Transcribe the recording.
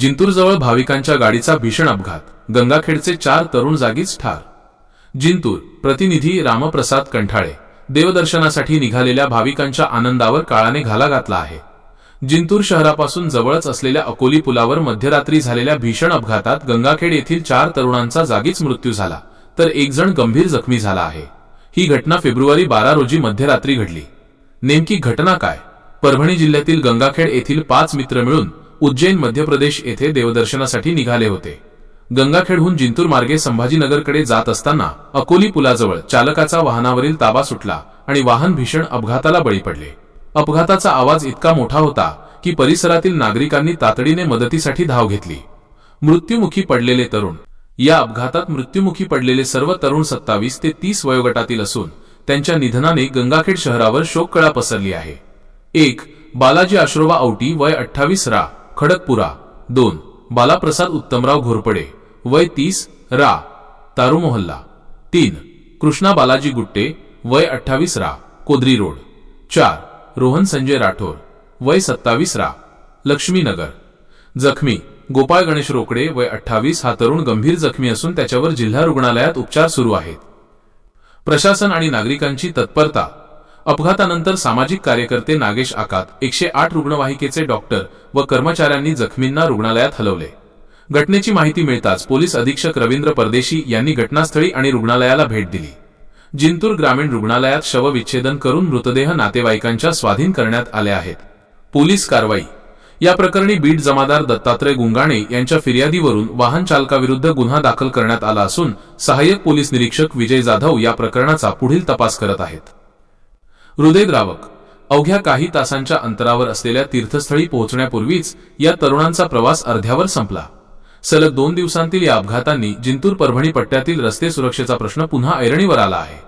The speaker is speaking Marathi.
जिंतूरजवळ भाविकांच्या गाडीचा भीषण अपघात. गंगाखेडचे चार तरुण जागीच ठार. जिंतूर प्रतिनिधी रामप्रसाद कंठाळे देवदर्शनासाठी निघालेल्या भाविकांच्या आनंदावर काळाने घाला घातला आहे. जिंतूर शहरापासून जवळच असलेल्या अकोली पुलावर मध्यरात्री झालेल्या भीषण अपघातात गंगाखेड येथील चार तरुणांचा जागीच मृत्यू झाला तर एक जण गंभीर जखमी झाला आहे. ही घटना फेब्रुवारी बारा रोजी मध्यरात्री घडली. नेमकी घटना काय? परभणी जिल्ह्यातील गंगाखेड येथील पाच मित्र मिळून उज्जैन मध्य प्रदेश येथे देवदर्शनासाठी निघाले होते. गंगाखेडहून जिंतूर मार्गे संभाजीनगरकडे जात असताना अकोली पुलाजवळ चालकाचा वाहनावरील ताबा सुटला आणि वाहन भीषण अपघाताला बळी पडले. अपघाताचा आवाज इतका मोठा होता की परिसरातील नागरिकांनी तातडीने मदतीसाठी धाव घेतली. मृत्युमुखी पडलेले तरुण. या अपघातात मृत्युमुखी पडलेले सर्व तरुण सत्तावीस ते तीस वयोगटातील असून त्यांच्या निधनाने गंगाखेड शहरावर शोककळा पसरली आहे. एक बालाजी आश्रोबा औटी वय अठ्ठावीस रा. खडकपुरा दोन बालाप्रसाद उत्तमराव घोरपडे वय तीस रा तारू मोहल्ला तीन कृष्णा बालाजी गुट्टे वय अठ्ठावीस रा कोदरी रोड चार रोहन संजय राठोर वय सत्तावीस रा लक्ष्मीनगर जखमी गोपाळ गणेश रोकडे वय अठ्ठावीस हा तरुण गंभीर जखमी असून त्याच्यावर जिल्हा रुग्णालयात उपचार सुरू आहेत. प्रशासन आणि नागरिकांची तत्परता अपघातानंतर सामाजिक कार्यकर्ते नागेश आकात एकशे आठ रुग्णवाहिकेचे डॉक्टर व कर्मचाऱ्यांनी जखमींना रुग्णालयात हलवले. घटनेची माहिती मिळताच पोलीस अधीक्षक रवींद्र परदेशी यांनी घटनास्थळी आणि रुग्णालयाला भेट दिली. जिंतूर ग्रामीण रुग्णालयात शवविच्छेदन करून मृतदेह नातेवाईकांच्या स्वाधीन करण्यात आले आहेत. पोलीस कारवाई. या प्रकरणी बीड जमादार दत्तात्रय गुंगाणे यांच्या फिर्यादीवरून वाहन चालकाविरुद्ध गुन्हा दाखल करण्यात आला असून सहाय्यक पोलीस निरीक्षक विजय जाधव या प्रकरणाचा पुढील तपास करत आहेत. हृदयद्रावक अवघ्या काही तासांच्या अंतरावर असलेल्या तीर्थस्थळी पोहोचण्यापूर्वीच या तरुणांचा प्रवास अर्ध्यावर संपला. सलग दोन दिवसांतील या अपघातांनी जिंतूर परभणी पट्ट्यातील रस्ते सुरक्षेचा प्रश्न पुन्हा ऐरणीवर आला आहे.